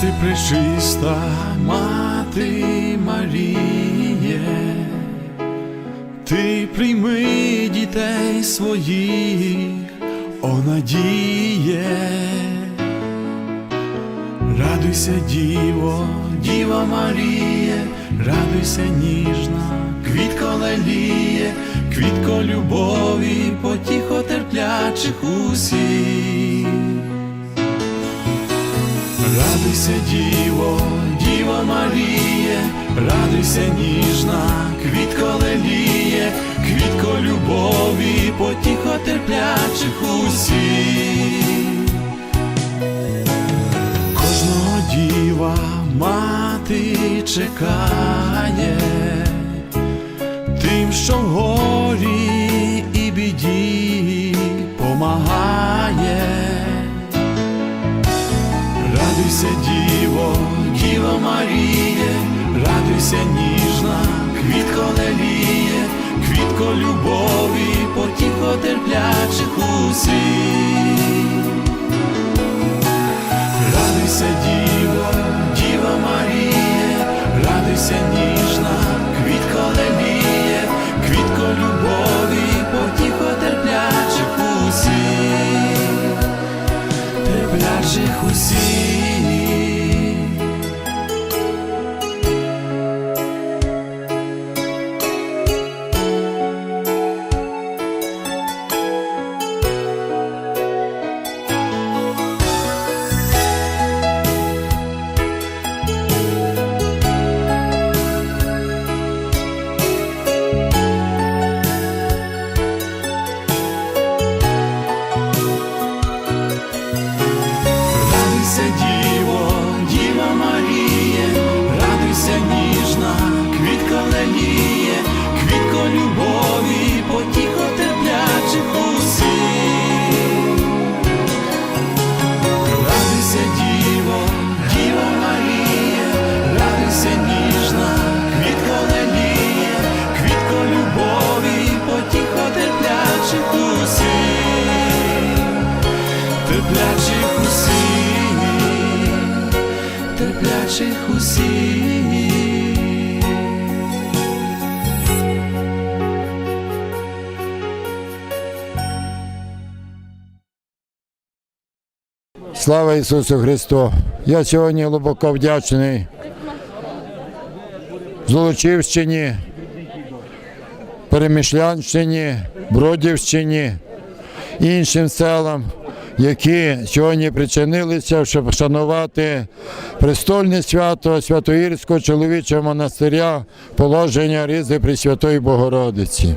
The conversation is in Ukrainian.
Мати пречиста, мати Маріє, ти прийми дітей своїх, о надіє. Радуйся, Діво, Діва Маріє, радуйся ніжна, квітко леліє, квітко любові, потіхо терплячих усіх. Радуйся, Діво, Діва Маріє, радуйся ніжна, квітко леліє, квітко любові, потіхо терплячих усіх. Кожного діва мати чекає, тим, що в горі і біді помагає. Радуйся, Діво, Діво Маріє, радуйся ніжна, квітко леліє, квітко любові, потіхо терплячих усіх. Радуйся, Діво, Діва Маріє, радуйся ніжна, квітко леліє, квітко любові, потіхо терплячих усіх, терплячих усіх. Радуйся, Діво, Діва Маріє, радуйся ніжна, квітка леліє, квітко любові, потіхо терплячих усіх. Радуйся, Діво, Діва Маріє, радуйся ніжна, квітка леліє, квітко любові, потіхо терплячих усіх терплячих усіх, терплячих усіх. Слава Ісусу Христу! Я сьогодні глибоко вдячний Золочівщині, Перемішлянщині, Бродівщині, іншим селам, які сьогодні причинилися, щоб вшанувати престольне свято Святоїрського чоловічого монастиря, положення Різи Пресвятої Богородиці.